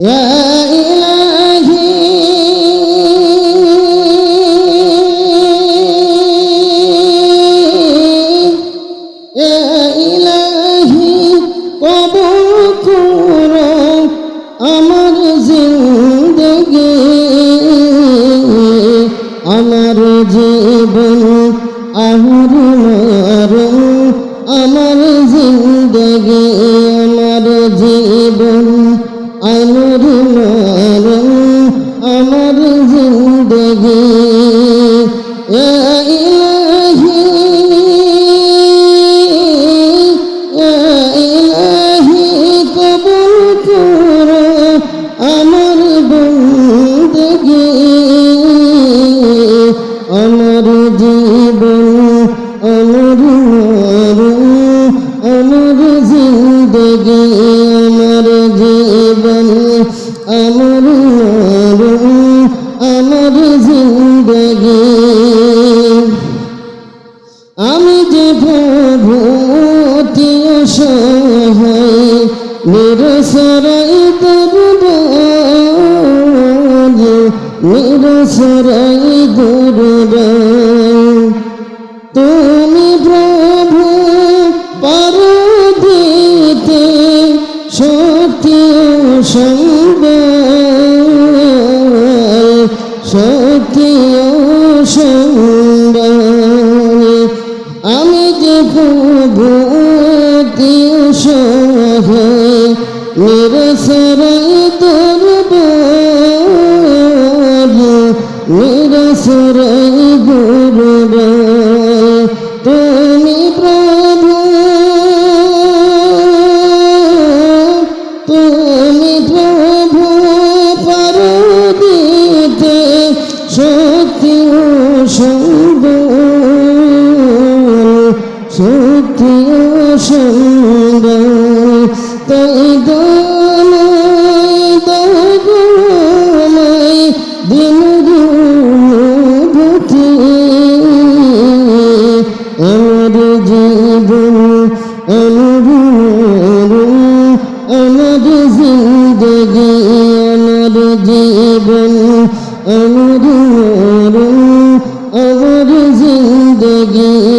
يا إلهي يا إلهي কবুল করো আমার জিন্দগি আমার জীবন আমার মরণ আমার আমি যে অতি অসহায় নিরসরাই দুর্বল নিরসরাই দুর্বল তুমি প্রভু পার দিতে সত্য সম্ভব সত্য সম্ভব আমি যে প্রভু সহায় নিরসরাই দুর্বল নিরসরাই দুর্বল তুমি প্রভু তুমি প্রভু পার দিতে, সত্যি সুন্দর সত্যি সুন্দর তাই দোলাই দিন গুণবতী আমার জীবন আমার আমার জিন্দগি আমার জীবন আমার জিন্দগি